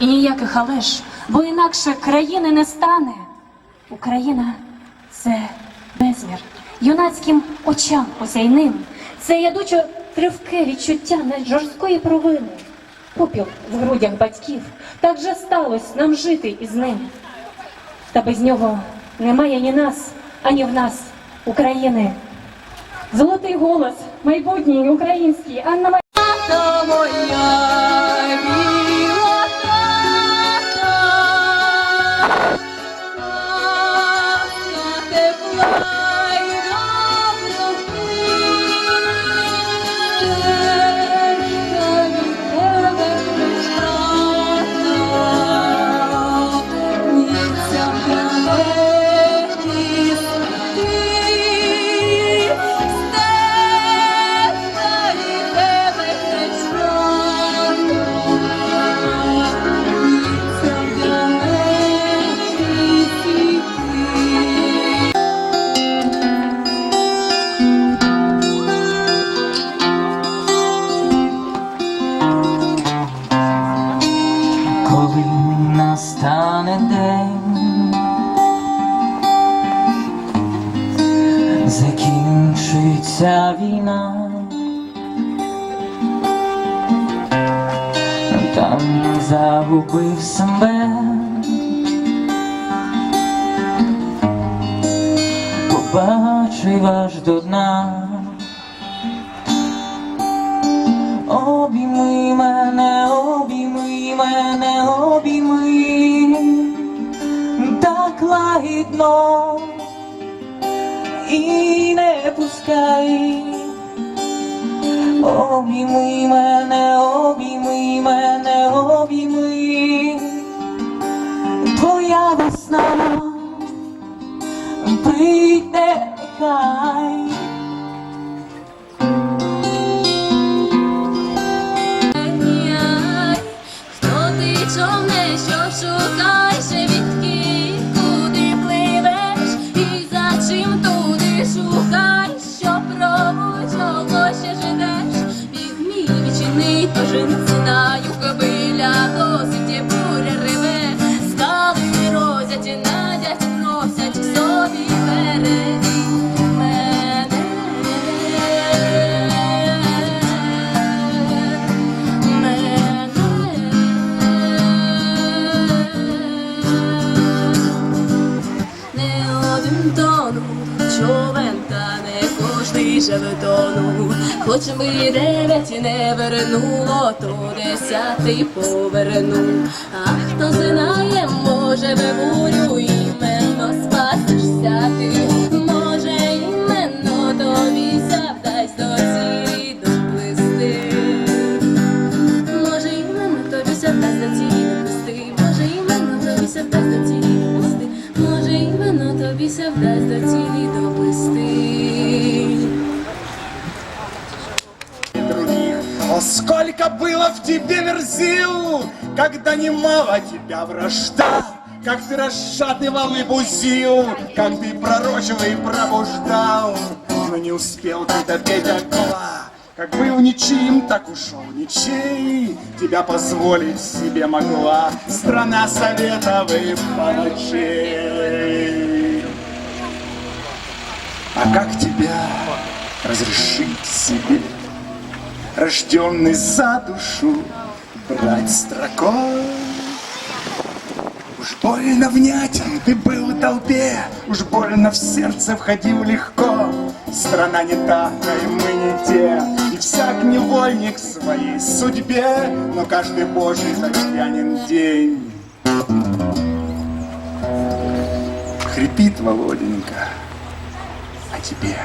і ніяких алеш, бо інакше країни не стане. Україна це безмір, юнацьким очам осяйним, це ядучо тривке відчуття жорсткої провини. Попіл в грудях батьків, так же сталося нам жити із ним. Та без нього немає ні нас, ані в нас, України. Золотий голос, майбутній український, Анна Марія. Настане день, закінчиться війна, там загубив себе, побачив аж до дна. Обійми мене, лагідно і не пускай. Обійми мене, обійми мене, обійми Твоя весна прийде хай. Хто ти човне, що шукаєш, відки, чим туди шукай, що пробуй, чого ще живеш, біг мій відчинить, тож живе. Хоч ми дев'ять не вернуло, то десятий поверну. А хто знає, може в бурю іменно спасешся ти. Може іменно тобі завдасть до цілі доплисти. Може іменно тобі завдасть до цілі доплисти. Може іменно тобі завдасть до цілі доплисти. Може іменно тобі завдасть до цілі доплисти. Сколько было в тебе верзил, когда немало тебя вражда, как ты расшатывал и бузил, как ты пророчил и пробуждал, но не успел ты допеть окла. Как был ничьим, так ушел ничей, Тебя позволить себе могла Страна советов и палачей. А как тебя разрешить себе, рожденный за душу, брать строкой? Уж больно внятен ты был толпе, Уж больно в сердце входил легко. Страна не та, а и мы не те, И всяк невольник своей судьбе, Но каждый божий татьянин день. Хрипит Володенька, а тебе